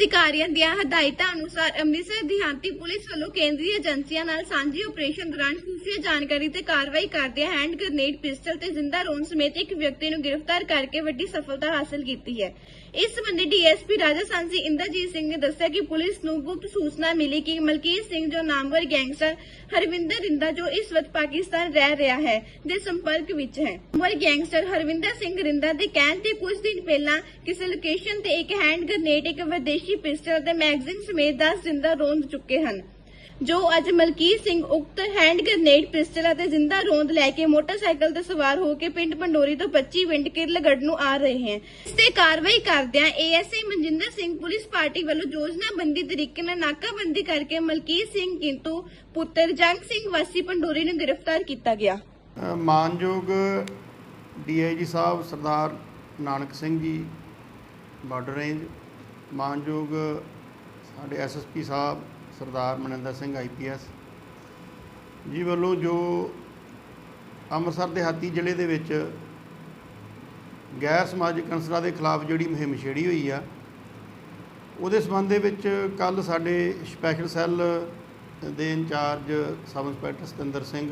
ਅਧਿਕਾਰੀਆਂ ਦੀਆਂ ਹਦਾਇਤਾਂ ਅਨੁਸਾਰ ਅੰਮ੍ਰਿਤਸਰ ਦਿਹਾਤੀ ਪੁਲਿਸ ਵੱਲੋਂ ਕੇਂਦਰੀ ਏਜੰਸੀਆਂ ਨਾਲ ਸਾਂਝੇ ਆਪਰੇਸ਼ਨ ਦੌਰਾਨ ਖੁਫੀਆ ਜਾਣਕਾਰੀ ਤੇ ਕਾਰਵਾਈ ਕਰਦਿਆਂ ਹੈਂਡ ਗ੍ਰੇਨੇਡ ਪਿਸਟਲ ਤੇ ਜ਼ਿੰਦਾ ਰੋਨ ਸਮੇਤ ਇੱਕ ਵਿਅਕਤੀ ਨੂੰ ਗ੍ਰਿਫਤਾਰ ਕਰਕੇ ਵੱਡੀ ਸਫਲਤਾ ਹਾਸਲ ਕੀਤੀ ਹੈ। ਇਸ ਸੰਬੰਧੀ ਡੀਐਸਪੀ ਰਾਜਾ ਸਾਂਸੀ ਇੰਦਰਜੀਤ ਸਿੰਘ ਨੇ ਦੱਸਿਆ ਕਿ ਪੁਲਿਸ ਨੂੰ ਗੁਪਤ ਸੂਚਨਾ ਮਿਲੀ ਕਿ ਮਲਕੀਤ ਸਿੰਘ ਜੋ ਨਾਮਵਰ ਗੈਂਗਸਟਰ ਹਰਵਿੰਦਰ ਰਿੰਦਾ ਜੋ ਇਸ ਵਕਤ ਪਾਕਿਸਤਾਨ ਰਹਿ ਰਿਹਾ ਹੈ, ਦੇ ਸੰਪਰਕ ਵਿੱਚ ਹੈ। ਨਾਮਵਰ ਗੈਂਗਸਟਰ ਹਰਵਿੰਦਰ ਸਿੰਘ ਰਿੰਦਾ ਦੇ ਕਹਿਣ ਤੇ ਕੁਝ ਦਿਨ ਪਹਿਲਾਂ ਕਿਸੇ ਲੋਕੇਸ਼ਨ ਤੇ ਇੱਕ ਹੈਂਡ ਗ੍ਰਨੇਡ, ਇੱਕ ਵਿਦੇਸ਼ੀ ਪਿਸਟਲ ਤੇ ਮੈਗਜ਼ੀਨ ਸਮੇਤ 10 ਜ਼ਿੰਦਾ ਰੋਂਦ ਚੁੱਕੇ ਹਨ। ਜੋ ਅੱਜ ਮਲਕੀਤ ਸਿੰਘ ਉਕਤ ਹੈਂਡ ਗ੍ਰੇਨੇਡ ਪਿਸਟਲ ਅਤੇ ਜ਼ਿੰਦਾ ਰੋਂਦ ਲੈ ਕੇ ਮੋਟਰਸਾਈਕਲ ਤੇ ਸਵਾਰ ਹੋ ਕੇ ਪਿੰਡ ਪੰਡੋਰੀ ਤੋਂ 25 ਮਿੰਟ ਕਿਰਲਗੜ੍ਹ ਨੂੰ ਆ ਰਹੇ ਹਨ ਇਸ ਤੇ ਕਾਰਵਾਈ ਕਰਦਿਆਂ ASI Manjinder Singh police party ਵੱਲੋਂ ਯੋਜਨਾਬੰਦੀ ਤਰੀਕੇ ਨਾਲ ਨਾਕਾਬੰਦੀ ਕਰਕੇ ਮਲਕੀਤ ਸਿੰਘ ਕਿੰਤੂ, ਪੁੱਤਰ ਜੰਗ ਸਿੰਘ ਵਾਸੀ ਪੰਡੋਰੀ ਨੂੰ ਗ੍ਰਿਫਤਾਰ ਕੀਤਾ ਗਿਆ। ਮਾਨਯੋਗ ਡੀਆਈਜੀ ਸਾਹਿਬ ਸਰਦਾਰ ਨਾਨਕ ਸਿੰਘ ਜੀ, ਬਾਰਡਰ ਰੇਂਜ ਮਾਨਯੋਗ ਸਾਡੇ ਐਸਐਸਪੀ ਸਾਹਿਬ ਸਰਦਾਰ ਮਨਿੰਦਰ ਸਿੰਘ ਆਈਪੀਐਸ ਜੀ ਵੱਲੋਂ ਜੋ ਅੰਮ੍ਰਿਤਸਰ ਦਿਹਾਤੀ ਜ਼ਿਲ੍ਹੇ ਦੇ ਵਿੱਚ ਗੈਰ ਸਮਾਜਿਕ ਅਨਸਰਾਂ ਦੇ ਖਿਲਾਫ ਜਿਹੜੀ ਮੁਹਿੰਮ ਛੇੜੀ ਹੋਈ ਆ, ਉਹਦੇ ਸੰਬੰਧ ਦੇ ਵਿੱਚ ਕੱਲ ਸਾਡੇ ਸਪੈਸ਼ਲ ਸੈੱਲ ਦੇ incharge sub inspector Satinder Singh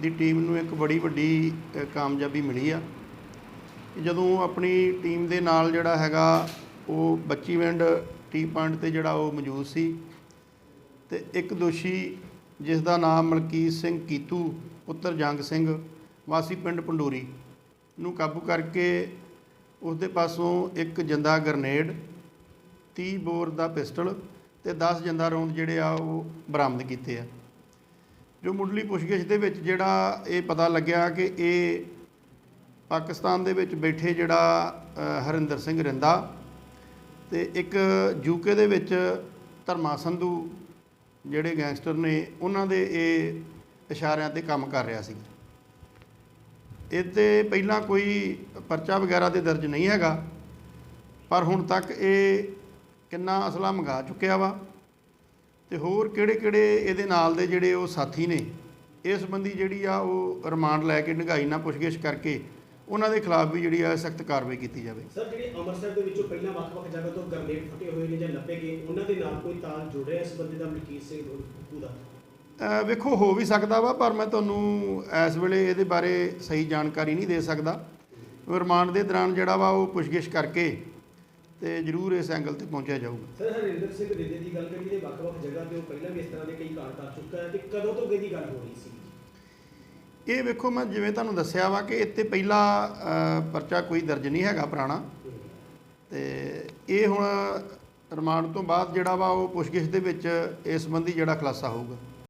ਦੀ ਟੀਮ ਨੂੰ ਇੱਕ ਬੜੀ ਵੱਡੀ ਕਾਮਯਾਬੀ ਮਿਲੀ ਆ। ਜਦੋਂ ਆਪਣੀ ਟੀਮ ਦੇ ਨਾਲ ਜਿਹੜਾ ਹੈਗਾ ਉਹ ਬੱਚੀਵਿੰਡ ਟੀ ਪੁਆਇੰਟ ਤੇ ਜਿਹੜਾ ਉਹ ਮੌਜੂਦ ਸੀ ਤੇ ਇੱਕ ਦੋਸ਼ੀ ਜਿਸ ਦਾ ਨਾਮ ਮਲਕੀਤ ਸਿੰਘ ਕੀਤੂ, ਪੁੱਤਰ ਜੰਗ ਸਿੰਘ, ਵਾਸੀ ਪਿੰਡ ਪੰਡੋਰੀ ਨੂੰ ਕਾਬੂ ਕਰਕੇ ਉਸ ਦੇ ਪਾਸੋਂ ਇੱਕ ਜਿੰਦਾ ਗਰਨੇਡ 30 ਬੋਰ ਦਾ ਪਿਸਟਲ ਤੇ 10 ਜਿੰਦਾ ਰੌਂਦ ਜਿਹੜੇ ਆ ਉਹ ਬਰਾਮਦ ਕੀਤੇ ਆ। ਜੋ ਮੁੱਢਲੀ ਪੁੱਛਗਿੱਛ ਦੇ ਵਿੱਚ ਜਿਹੜਾ ਇਹ ਪਤਾ ਲੱਗਿਆ ਕਿ ਇਹ ਪਾਕਿਸਤਾਨ ਦੇ ਵਿੱਚ ਬੈਠੇ ਜਿਹੜਾ ਹਰਿੰਦਰ ਸਿੰਘ ਰਿੰਦਾ ਤੇ ਇੱਕ ਯੂਕੇ ਦੇ ਵਿੱਚ ਧਰਮਾ ਸੰਧੂ ਜਿਹੜੇ ਗੈਂਗਸਟਰ ਨੇ, ਉਹਨਾਂ ਦੇ ਇਹ ਇਸ਼ਾਰਿਆਂ ਤੇ ਕੰਮ ਕਰ ਰਿਹਾ ਸੀ ਇਹ ਤੇ ਪਹਿਲਾਂ ਕੋਈ ਪਰਚਾ ਵਗੈਰਾ 'ਤੇ ਦਰਜ ਨਹੀਂ ਹੈਗਾ, ਪਰ ਹੁਣ ਤੱਕ ਇਹ ਕਿੰਨਾ ਅਸਲਾ ਮੰਗਾ ਚੁੱਕਿਆ ਵਾ ਤੇ ਹੋਰ ਕਿਹੜੇ ਕਿਹੜੇ ਇਹਦੇ ਨਾਲ ਦੇ ਜਿਹੜੇ ਉਹ ਸਾਥੀ ਨੇ, ਇਸ ਸੰਬੰਧੀ ਜਿਹੜੀ ਆ ਉਹ ਰਿਮਾਂਡ ਲੈ ਕੇ ਢੰਗਾਈ ਨਾਲ ਪੁੱਛਗਿੱਛ ਕਰਕੇ ਉਹਨਾਂ ਦੇ ਖਿਲਾਫ ਵੀ ਜਿਹੜੀ ਆ ਸਖਤ ਕਾਰਵਾਈ ਕੀਤੀ ਜਾਵੇ। ਸਰ ਜਿਹੜੇ ਅੰਮ੍ਰਿਤਸਰ ਦੇ ਵਿੱਚੋਂ ਪਹਿਲਾਂ ਵੱਖ-ਵੱਖ ਜਗ੍ਹਾ ਤੋਂ ਗਰਨੇਡ ਫਟੇ ਹੋਏ ਨੇ ਜਾਂ ਲੱਭੇ ਗਏ ਉਹਨਾਂ ਦੇ ਨਾਲ ਕੋਈ ਤਾਲ ਜੁੜ ਰਿਹਾ ਇਸ ਬੰਦੇ ਦਾ ਮਲਕੀਤ ਸਿੰਘ ਕੁੱਕੂ ਦਾ ਵੇਖੋ ਹੋ ਵੀ ਸਕਦਾ ਵਾ ਪਰ ਮੈਂ ਤੁਹਾਨੂੰ ਇਸ ਵੇਲੇ ਇਹਦੇ ਬਾਰੇ ਸਹੀ ਜਾਣਕਾਰੀ ਨਹੀਂ ਦੇ ਸਕਦਾ। ਰਿਮਾਂਡ ਦੇ ਦੌਰਾਨ ਜਿਹੜਾ ਵਾ ਉਹ ਪੁੱਛਗਿੱਛ ਕਰਕੇ ਤੇ ਜ਼ਰੂਰ ਇਸ ਐਂਗਲ ਤੇ ਪਹੁੰਚਿਆ ਜਾਊਗਾ। ਸਰ ਹਰਿੰਦਰ ਸਿੰਘ ਰਿੰਦੇ ਦੀ ਗੱਲ ਕਰੀਏ ਵੱਖ-ਵੱਖ ਜਗ੍ਹਾ ਤੇ ਉਹ ਪਹਿਲਾਂ ਵੀ ਇਸ ਤਰ੍ਹਾਂ ਦੇ ਕਈ ਕਾਂਡ ਕਰ ਚੁੱਕਾ ਹੈ ਤੇ ਕਦੋਂ ਤੋਂ ਇਹਦੀ ਗੱਲ ਹੋ ਰਹੀ ਸੀ? ਇਹ ਵੇਖੋ, ਮੈਂ ਜਿਵੇਂ ਤੁਹਾਨੂੰ ਦੱਸਿਆ ਵਾ ਕਿ ਇੱਥੇ ਪਹਿਲਾ ਪਰਚਾ ਕੋਈ ਦਰਜ ਨਹੀਂ ਹੈਗਾ ਪੁਰਾਣਾ। ਤੇ ਇਹ ਹੁਣ ਰਿਮਾਂਡ ਤੋਂ ਬਾਅਦ ਜਿਹੜਾ ਵਾ ਉਹ ਪੁੱਛਗਿੱਛ ਦੇ ਵਿੱਚ ਇਸ ਸੰਬੰਧੀ ਜਿਹੜਾ ਖੁਲਾਸਾ ਹੋਊਗਾ।